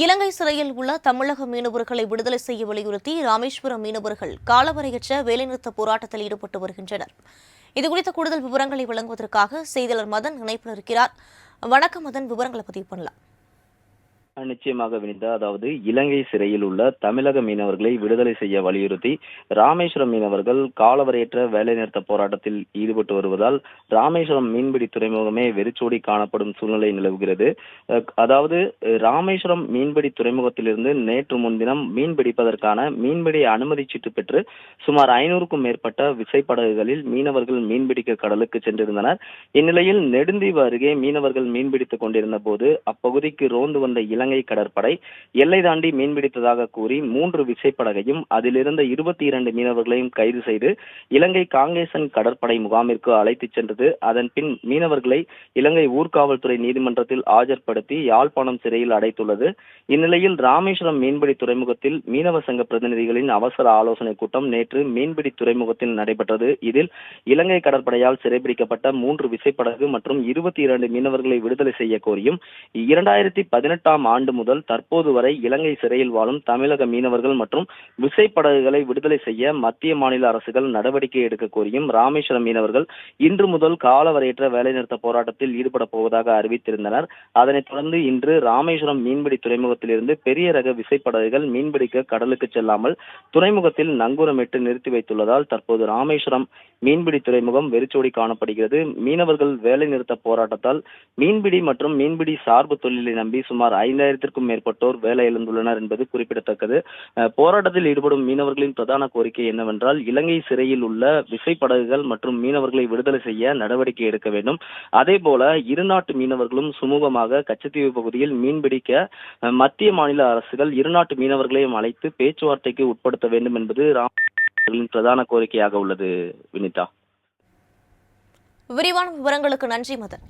இலங்கை சிறையில் உள்ள தமிழக மீனவர்களை விடுதலை செய்ய வலியுறுத்தி ராமேஸ்வரம் மீனவர்கள் காலவரையற்ற வேலைநிறுத்த போராட்டத்தில் ஈடுபட்டு வருகின்றனர். இதுகுறித்த கூடுதல் விவரங்களை வழங்குவதற்காக செய்தியாளர் மதன் இணைப்பில் இருக்கிறார். வணக்கம் மதன் விவரங்களை பதிவு பண்ணலாம். நிச்சயமாக வினிதா. அதாவது இலங்கை சிறையில் உள்ள தமிழக மீனவர்களை விடுதலை செய்ய வலியுறுத்தி ராமேஸ்வரம் மீனவர்கள் காலவரையற்ற வேலைநிறுத்த போராட்டத்தில் ஈடுபட்டு வருவதால் ராமேஸ்வரம் மீன்பிடி துறைமுகமே வெறிச்சோடி காணப்படும் சூழ்நிலை நிலவுகிறது. அதாவது ராமேஸ்வரம் மீன்பிடி துறைமுகத்திலிருந்து நேற்று முன்தினம் மீன் பிடிப்பதற்கான மீன்பிடி அனுமதி சீட்டு பெற்று சுமார் ஐநூறுக்கும் மேற்பட்ட விசைப்படகுகளில் மீனவர்கள் மீன்பிடிக்க கடலுக்கு சென்றிருந்தனர். இந்நிலையில் நெடுந்தீவு அருகே மீனவர்கள் மீன்பிடித்துக் கொண்டிருந்த போது அப்பகுதிக்கு ரோந்து வந்த இலங்கை இலங்கை கடற்படை எல்லை தாண்டி மீன்பிடித்ததாக கூறி மூன்று விசைப்படகையும் அதிலிருந்த இருபத்தி இரண்டு மீனவர்களையும் கைது செய்து இலங்கை காங்கேசன் கடற்படை முகாமிற்கு அழைத்துச் சென்றது. அதன் பின் மீனவர்களை இலங்கை ஊர்காவல்துறை நீதிமன்றத்தில் ஆஜர்படுத்தி யாழ்ப்பாணம் சிறையில் அடைத்துள்ளது. இந்நிலையில் ராமேஸ்வரம் மீன்பிடி துறைமுகத்தில் மீனவ சங்க பிரதிநிதிகளின் அவசர ஆலோசனை கூட்டம் நேற்று மீன்பிடி துறைமுகத்தில் நடைபெற்றது. இதில் இலங்கை கடற்படையால் சிறைபிடிக்கப்பட்ட மூன்று விசைப்படகு மற்றும் இருபத்தி இரண்டு மீனவர்களை விடுதலை செய்ய கோரியும் இரண்டாயிரத்தி பதினெட்டாம் ஆண்டு முதல் தற்போது வரை இலங்கை சிறையில் வாழும் தமிழக மீனவர்கள் மற்றும் விசைப்படகுகளை விடுதலை செய்ய மத்திய மாநில அரசுகள் நடவடிக்கை எடுக்க கோரியும் ராமேஸ்வரம் மீனவர்கள் இன்று முதல் காலவரையற்ற வேலைநிறுத்த போராட்டத்தில் ஈடுபட போவதாக அறிவித்திருந்தனர். அதனைத் தொடர்ந்து இன்று ராமேஸ்வரம் மீன்பிடி துறைமுகத்திலிருந்து பெரிய ரக விசைப்படகுகள் மீன்பிடிக்க கடலுக்கு செல்லாமல் துறைமுகத்தில் நங்கூரமிட்டு நிறுத்தி வைத்துள்ளதால் தற்போது ராமேஸ்வரம் மீன்பிடி துறைமுகம் வெறிச்சோடி காணப்படுகிறது. மீனவர்கள் வேலைநிறுத்த போராட்டத்தால் மீன்பிடி மற்றும் மீன்பிடி சார்பு தொழிலை நம்பி சுமார் ஐந்தாயிரத்திற்கும் மேற்பட்டோர் வேலை இழந்துள்ளனர் என்பது குறிப்பிடத்தக்கது. போராட்டத்தில் ஈடுபடும் மீனவர்களின் பிரதான கோரிக்கை என்னவென்றால் இலங்கை சிறையில் உள்ள விசைப்படகுகள் மற்றும் மீனவர்களை விடுதலை செய்ய நடவடிக்கை எடுக்க வேண்டும். அதே போல இருநாட்டு மீனவர்களும் சுமூகமாக கச்சத்தீவு பகுதியில் மீன்பிடிக்க மத்திய மாநில அரசுகள் இருநாட்டு மீனவர்களையும் அழைத்து பேச்சுவார்த்தைக்கு உட்படுத்த வேண்டும் என்பது ராமர்களின் பிரதான கோரிக்கையாக உள்ளது வினிதா. விரிவான விவரங்களுக்கு நன்றி மதன்.